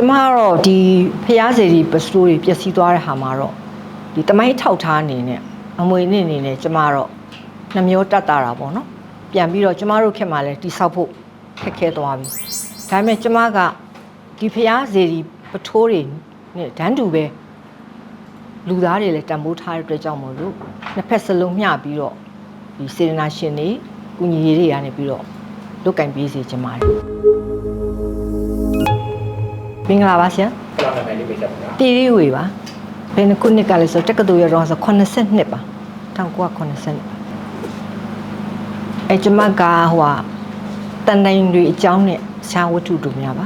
ကျမကတော့ဒီဖျားစေဒီပစတိုးတွေပျက်စီးသွားတဲ့ဟာမှာတော့ဒီတမိုင်းထောက်ထားအနေနဲ့အမွေနဲ့အနေနဲ့ကျမတော့နှမျိုးတက်တာတာပေါ့နော်ပြန်ပြီးတော့ကျမတို့ခင်မှာလဲတိဆောက်ဖို့ခက်ခဲသွားပြီဒါပေမဲ့ကျမကဒီဖျားစေဒီပထိုးတွေနဲ့ဒန်းတူပဲလူသားတွေလည်းတန်ဖိုးထားတဲ့အတွက်ကြောင့်မို့လို့နှစ်ဖက်စလုံးမျှပြီးတော့ဒီစေရနာရှင်တွေကုညီရေးတွေကနေပြီးတော့လုတ်ကင်ပေးစီချင်ပါတယ် မင်္ဂလာပါရှင်ခလာနာမည်လေးပေးချက်ပါတီရီဝေပါဘယ်နှစ်ခုနှစ်ကလဲဆိုတက္ကသိုလ်ရတော့ဆို82ပါ1982အဲကျမကဟိုဟာတန်တိုင်းတွေအကြောင်းနဲ့ရှားဝတ္ထုတို့များပါ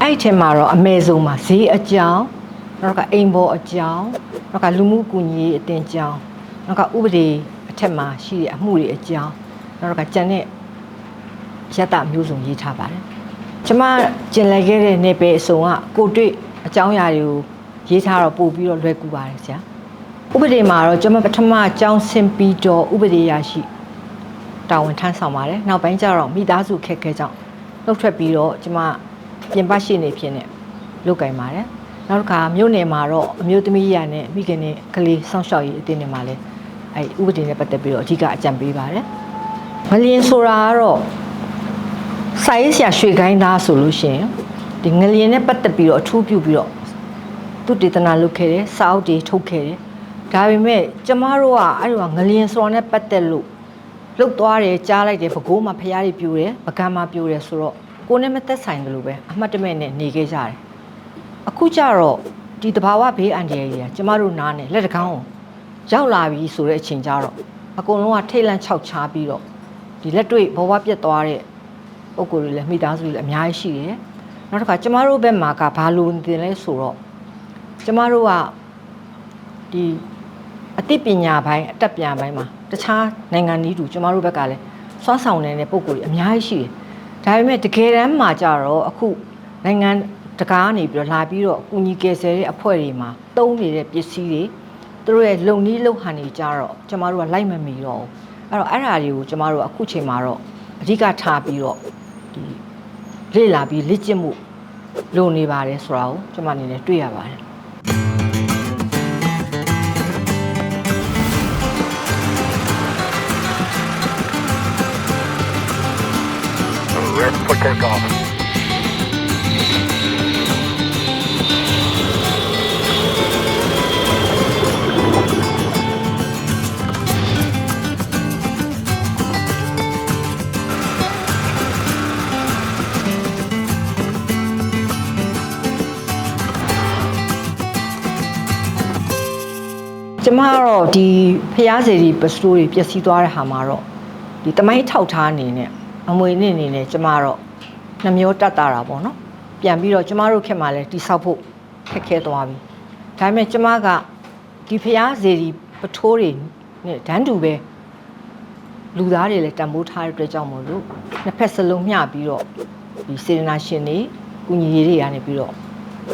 အဲ့ဒီထဲမှာတော့အမေဆုံးမှာဈေးအကြောင်းနောက်ကအိမ်ဘောအကြောင်းနောက်ကလူမှုကူညီရေးအတင်အကြောင်းနောက်ကဥပဒေအထက်မှာရှိတဲ့အမှုတွေအကြောင်းနောက်ကကြံတဲ့ရတမျိုးစုံရေးထားပါတယ် ကျမကျင်လည်ခဲ့တဲ့နေပေအစုံကကိုတွေ့အကြောင်းအရာတွေကိုရေးထားတော့ပို့ပြီးတော့လွယ်ကူပါတယ်ဆရာဥပဒေမှာတော့ကျမပထမအကြောင်းဆင်ပြီးတော့ဥပဒေရရှိတာဝန်ထမ်းဆောင်ပါတယ်နောက်ပိုင်းကျတော့မိသားစုခက်ခဲကြောင်းလှုပ်ထွက်ပြီးတော့ကျမပြင်ပရှိနေဖြစ်နေလုပ်ကင်ပါတယ်နောက်တစ်ခါမြို့နယ်မှာတော့အမျိုးသမီးရနဲ့မိခင်နဲ့ကလေးစောင့်ရှောက်ရေးအတင်းတွေမှာလည်းအဲဥပဒေနဲ့ပတ်သက်ပြီးတော့အဓိကအကြံပေးပါတယ်မလင်းဆိုတာကတော့ စာရေးဆရာရွှေခိုင်းသားဆိုလို့ရှိရင်ဒီငလျင်နဲ့ပတ်သက်ပြီးတော့အထူးပြုပြီးတော့သူတေသနာလုပ်ခဲ့တယ်စာအုပ်တွေထုတ်ခဲ့တယ်ဒါပေမဲ့ကျမတို့ကအဲ့ဒီကငလျင်ဆိုတာနဲ့ပတ်သက်လို့လှုပ်သွားတယ်ကြားလိုက်တယ်ဘကိုးမှာဖျားတွေပြိုတယ်ပကံမှာပြိုတယ်ဆိုတော့ကိုယ်နဲ့မသက်ဆိုင်တယ်လို့ပဲအမှတ်တမဲ့နဲ့နေခဲ့ကြတယ်အခုကျတော့ဒီတဘာဝဘေးအန္တရာယ်ကြီးကကျမတို့နားနဲ့လက်တကောင်းကိုရောက်လာပြီဆိုတဲ့အချိန်ကျတော့အကုန်လုံးကထိတ်လန့်ခြောက်ခြားပြီးတော့ဒီလက်တွေ့ဘဝပြတ်သွားတဲ့ ပုံကိုယ်တွေလည်းမိသားစုတွေလည်းအများကြီးရှိတယ်။နောက်တစ်ခါကျမတို့ဘက်မှာကဘာလို့တင်လဲဆိုတော့ကျမတို့ကဒီအသိပညာပိုင်းအတတ်ပညာပိုင်းမှာတခြားနိုင်ငံနည်းတူကျမတို့ဘက်ကလည်းစွမ်းဆောင်နေတဲ့ပုံကိုယ်တွေအများကြီးရှိတယ်။ဒါပေမဲ့တကယ်တမ်းမှာကြတော့အခုနိုင်ငံတကာကနေပြီးတော့လာပြီးတော့အကူအညီကယ်ဆယ်တဲ့အဖွဲ့တွေမှာတုံးနေတဲ့ပစ္စည်းတွေသူတို့ရဲ့လုံနည်းလုံဟန်တွေကြတော့ကျမတို့ကလိုက်မမီတော့ဘူး။အဲ့တော့အဲ့ဓာတွေကိုကျမတို့ကအခုချိန်မှာတော့အဓိကထားပြီးတော့ ဒီလေ့လာပြီးလေ့ကျင့်မှုလုပ်နေပါတယ်ဆိုတာကိုကျွန်မအနေနဲ့တွေ့ရပါတယ် Red for takeoff ကျမကတော့ဒီဖျားစေဒီပစတိုးတွေပျက်စီးသွားတဲ့ဟာမှာတော့ဒီတမိုင်းထောက်ထားအနေနဲ့အမွေနဲ့အနေနဲ့ကျမတော့နှမျိုးတက်တာတာပေါ့နော်ပြန်ပြီးတော့ကျမတို့ခင်မှာလဲတိဆောက်ဖို့ခက်ခဲသွားပြီဒါပေမဲ့ကျမကဒီဖျားစေဒီပထိုးတွေနဲ့ဒန်းတူပဲလူသားတွေလည်းတန်ဖိုးထားတဲ့အတွက်ကြောင့်မို့လို့နှစ်ဖက်စလုံးမျှပြီးတော့ဒီစေရနာရှင်တွေကုညီရေးတွေကနေပြီးတော့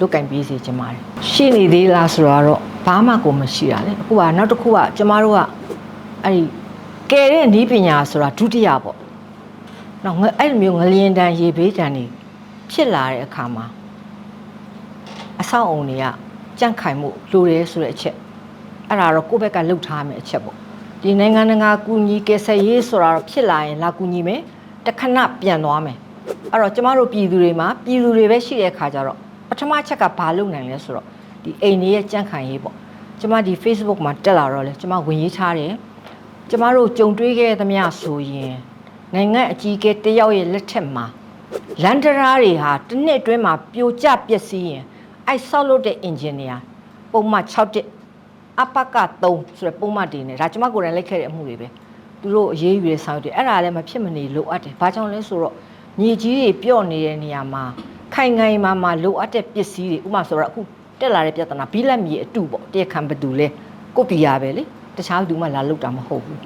လုတ်ကင်ပေးစီချင်ပါတယ်ရှိနေသေးလားဆိုတော့ ဘာမှကိုမရှိတာလေအခုကနောက်တစ်ခုကကျမတို့ကအဲ့ဒီကဲတဲ့နီးပညာဆိုတာဒုတိယပေါ့နော်ငါအဲ့လိုမျိုးငလျင်တန်ရေဘေးတန်နေဖြစ်လာတဲ့အခါမှာအဆောက်အုံတွေကကြန့်ခိုင်မှုလိုတယ်ဆိုတဲ့အချက်အဲ့ဒါတော့ကိုယ့်ဘက်ကလှုပ်ထားမယ်အချက်ပေါ့ဒီနိုင်ငံတကာကူညီကယ်ဆယ်ရေးဆိုတာတော့ဖြစ်လာရင်လာကူညီမယ်တခဏပြန်သွားမယ်အဲ့တော့ကျမတို့ပြည်သူတွေမှာပြည်သူတွေပဲရှိတဲ့အခါကျတော့ပထမချက်ကဘာလုပ်နိုင်လဲဆိုတော့ ဒီအိမ်လေးရဲ့ကြန့်ခိုင်ရေးပေါ့ကျမဒီ Facebook မှာတက်လာတော့လဲကျမဝင်ရေးထားတယ်ကျမတို့ကြုံတွေ့ခဲ့သမျှဆိုရင်နိုင်ငံအကြီးအကဲတယောက်ရဲ့လက်ထက်မှာလန်ဒရာတွေဟာတစ်နှစ်အတွင်းမှာပြိုကျပျက်စီးရင်အဲ့ဆောက်လုပ်တဲ့ engineer ပုံမှန်6တက်အပက3ဆိုတဲ့ပုံမှန်တင်နေဒါကျမကိုယ်တိုင်လိုက်ခဲ့တဲ့အမှုတွေပဲသူတို့အရေးယူရဆောင်တယ်အဲ့ဒါလည်းမဖြစ်မနေလိုအပ်တယ်ဘာကြောင့်လဲဆိုတော့မြေကြီးတွေပြော့နေတဲ့နေရာမှာခိုင်ခိုင်မာမာလိုအပ်တဲ့ပစ္စည်းတွေဥပမာဆိုတော့အခု တက်လာတဲ့ပြဿနာဘီလက်မြေအတူပေါ့တရားခံဘသူလဲကိုပီယာပဲလေတခြားဘသူမှလာလောက်တာမဟုတ်ဘူး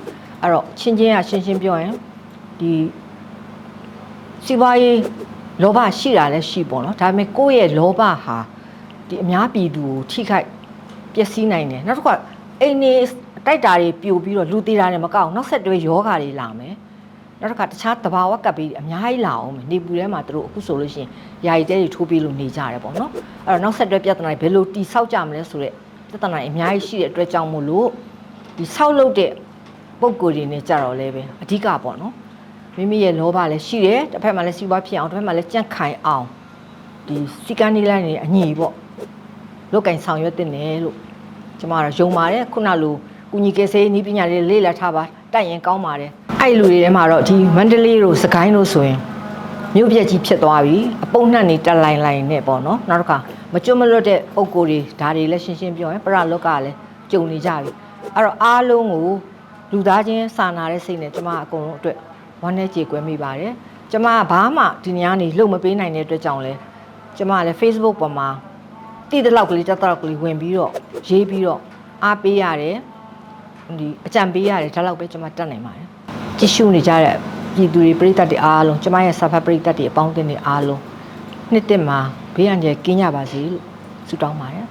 အဲ့တော့ချင်းချင်းကရှင်းရှင်းပြောရင်ဒီစီးပွားရေးလောဘရှိတာလည်းရှိပေါ့နော်ဒါပေမဲ့ကိုယ့်ရဲ့လောဘဟာဒီအများပြည်သူကိုထိခိုက်ပျက်စီးနိုင်တယ်နောက်တစ်ခါအိမ်နေတိုက်တာတွေပြိုပြီးတော့လူသေးတာနဲ့မကောက်နောက်ဆက်တွဲယောဂါတွေလာမယ် နောက်တစ်ခါတခြားတဘာဝကပ်ပြီးအများကြီးလာအောင်မယ်နေပူထဲမှာသူတို့အခုဆိုလို့ရှိရင်ယာယီတဲတွေထိုးပြီးလို့နေကြရတယ်ပေါ့နော်အဲ့တော့နောက်ဆက်တွဲပြဿနာတွေဘယ်လိုတိဆောက်ကြမလဲဆိုတော့ပြဿနာတွေအများကြီးရှိတဲ့အတွက်ကြောင့်မို့လို့ဒီဆောက်လုပ်တဲ့ပုံကိုယ်တွေနဲ့ကြတော့လဲပဲအဓိကပေါ့နော်မိမိရဲ့လောဘလည်းရှိတယ်တစ်ဖက်မှာလည်းစီးပွားဖြစ်အောင်တစ်ဖက်မှာလည်းကြန့်ခိုင်အောင်ဒီစီကန်းနေလိုက်နေအညီပေါ့လုတ်ကင်ဆောင်ရွက်တင်တယ်လို့ကျမကတော့ယုံပါတယ်ခုနလိုကုညီကယ်ဆယ်ရေးနည်းပညာတွေလေ့လာထားပါတိုက်ရင်ကောင်းပါတယ် အဲ့လူတွေထဲမှာတော့ဒီမန္တလေးတို့စကိုင်းတို့ဆိုရင်မြို့ပြက်ကြီးဖြစ်သွားပြီအပုံနှံ့နေတက်လိုက်လိုက်နဲ့ပေါ့နော်နောက်တစ်ခါမကျွတ်မလွတ်တဲ့ပုံကိုယ်တွေဒါတွေလည်းရှင်းရှင်းပြောရင်ပရလောကလည်းကြုံနေကြပြီအဲ့တော့အားလုံးကိုလူသားချင်းစာနာတဲ့စိတ်နဲ့ကျမအကုန်လုံးအတွက်ဝမ်းနဲ့ကြေကွဲမိပါတယ်ကျမကဘာမှဒီညနေလှုပ်မပေးနိုင်တဲ့အတွက်ကြောင့်လဲကျမကလည်း Facebook ပေါ်မှာတည်တဲ့လောက်ကလေးတက်တဲ့လောက်ကလေးဝင်ပြီးတော့ရေးပြီးတော့အားပေးရတယ်ဒီအကြံပေးရတယ်ဒါလောက်ပဲကျမတတ်နိုင်ပါတယ် ကြည့်ရှုနေကြတဲ့ပြည်သူတွေပြည်သက်တွေအားလုံးကျမရဲ့စာဖတ်ပြည်သက်တွေအပေါင်းအသင်းတွေအားလုံးနှစ်တစ်မှာဘေးအန္တရာယ်ကင်းကြပါစေလို့ဆုတောင်းပါတယ်